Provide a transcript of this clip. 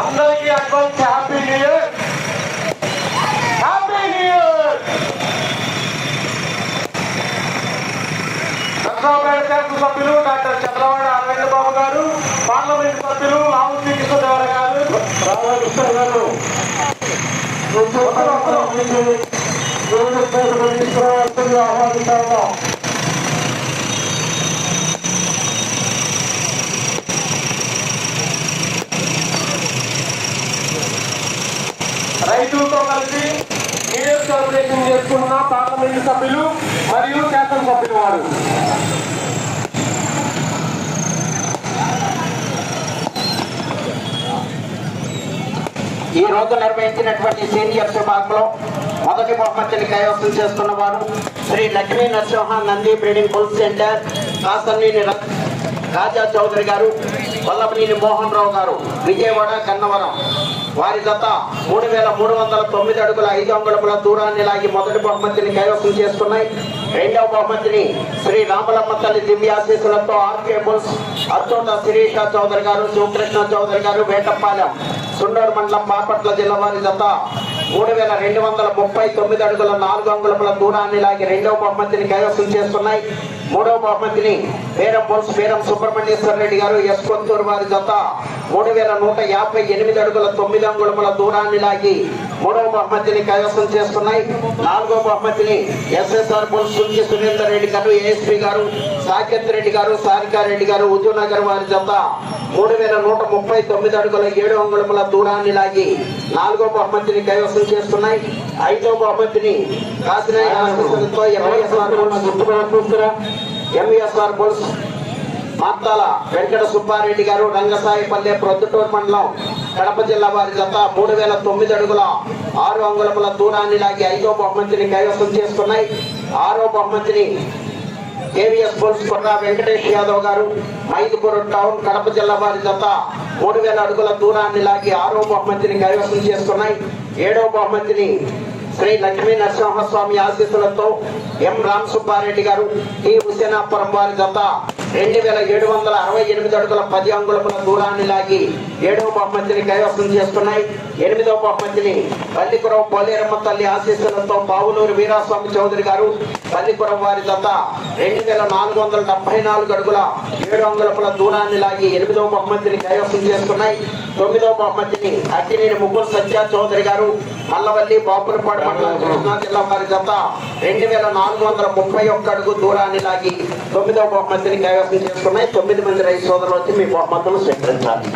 అందరికీ advance happy new year. Happy new year. Narsapet శాసన సభ్యులు డాక్టర్ చంద్రబాబు అరవింద్ బాబు గారు పార్లమెంట్ సభ్యులు రావు శ్రీకృష్ణదేవర గారు. రాధాకృష్ణ గారు. ఆహ్వానిస్తాము రైతులతో కలిసి నియోజకవర్గం చేసుకున్న పార్లమెంట్ సభ్యులు మరియు శాసనసభ్యులు వారు. ఈ రోజు నిర్వహించినటువంటి సీనియర్ విభాగంలో మొదటి బహుమతిని కైవసం చేస్తున్న వారు Shri Lakshmi Narasimha Nandi breeding bull centre కాసన్నీని Raja Chowdary గారు వల్లభనేని మోహన్ రావు గారు విజయవాడ కన్నవరం. వారి జత. మూడు వేల మూడు వందల తొమ్మిది అడుగుల ఐదు అంగుళముల దూరాన్ని లాగి మొదటి బహుమతిని కైవసం చేసుకున్నాయి. రెండవ బహుమతిని శ్రీ రామలమ్మ తల్లి దివ్యాశీసులతో ఆర్కే బుల్స్ అచ్చోట శిరీష చౌదరి గారు శివకృష్ణ చౌదరి గారు వేటపాలెం సుండూరు మండలం బాపట్ల జిల్లా వారి జత. మూడు వేల రెండు వందల ముప్పై తొమ్మిది అడుగుల నాలుగు అంగుళముల దూరాన్ని లాగి రెండవ బహుమతిని కైవసం చేస్తున్నాయి మూడవ బహుమతిని పేరం బోల్స్ పేరం సుబ్రహ్మణ్యేశ్వర రెడ్డి గారు ఎస్ కొంతూరు వారి జత మూడు వేల నూట యాభై ఎనిమిది అడుగుల తొమ్మిది అంగుళముల దూరాన్ని లాగి మూడవ బహుమతిని కైవసం చేస్తున్నాయి. నాలుగో బహుమతిని ఎస్ఎస్ఆర్ బోల్స్ సుంకి సురేందర్ రెడ్డి గారు ఏఎస్పీ గారు సాకేత్ రెడ్డి గారు సారికారెడ్డి గారు హుజూర్నగర్ వారి జత మూడు వేల నూట ముప్పై తొమ్మిది అడుగుల ఏడు అంగుళముల దూరాన్ని లాగి నాలుగో బహుమతిని కైవసం చేస్తున్నాయి. ఐదో బహుమతిని కాసినాయి ఆశీస్సులతో ఎంఎస్ఆర్ గుర్తుపడుతున్నా ఎంఎస్ఆర్ బుల్స్. మాత్తాల వెంకట సుబ్బారెడ్డి గారు రంగసాయిపల్లె ప్రొద్దుటూరు మండలం కడప జిల్లా వారి జత మూడు వేల తొమ్మిది అడుగుల ఆరు అంగుళముల దూరాన్ని లాగి ఐదో బహుమతిని కైవసం చేసుకున్నాయి ఆరో బహుమతిని కేవీఎస్ బోల్స్ కొర్రా వెంకటేష్ యాదవ్ గారు మైదుపురం టౌన్ కడప జిల్లా వారి జత మూడు వేల అడుగుల దూరాన్ని లాగి ఆరో బహుమతిని కైవసం చేసుకున్నాయి. ఏడో బహుమతిని శ్రీ లక్ష్మీ నరసింహస్వామి ఆశీస్సులతో ఎం రామ్ సుబ్బారెడ్డి గారు టి హుసేనాపురం వారి జత రెండు వేల ఏడు వందల అరవై ఎనిమిది అడుగుల పది అంగుళముల దూరాన్ని లాగి ఏడవ బహుమతిని కైవసం చేసుకున్నాయి ఎనిమిదవ బహుమతిని పల్లికురం పోలేరమ్మ తల్లి ఆశీస్సులతో పావులూరు వీరాస్వామి చౌదరి గారు పల్లికురం వారి దత్త రెండు వేల నాలుగు వందల డెబ్బై నాలుగు అడుగుల ఏడు అంగుళముల దూరాన్ని లాగి ఎనిమిదవ బహుమతిని కైవసం చేసుకున్నాయి తొమ్మిదవ బహుమతిని అక్కినేని ముగ్గురు సత్య చౌదరి గారు మల్లవల్లి బాపురపాడు మండలం కృష్ణా జిల్లా వారి జత రెండు వేల నాలుగు వందల ముప్పై ఒక్క అడుగు దూరాన్ని లాగి తొమ్మిదవ బహుమతిని కైవసం చేసుకున్నాయి. తొమ్మిది మంది రైతు సోదరులు వచ్చి మీ బహుమతులు స్వీకరించాలి.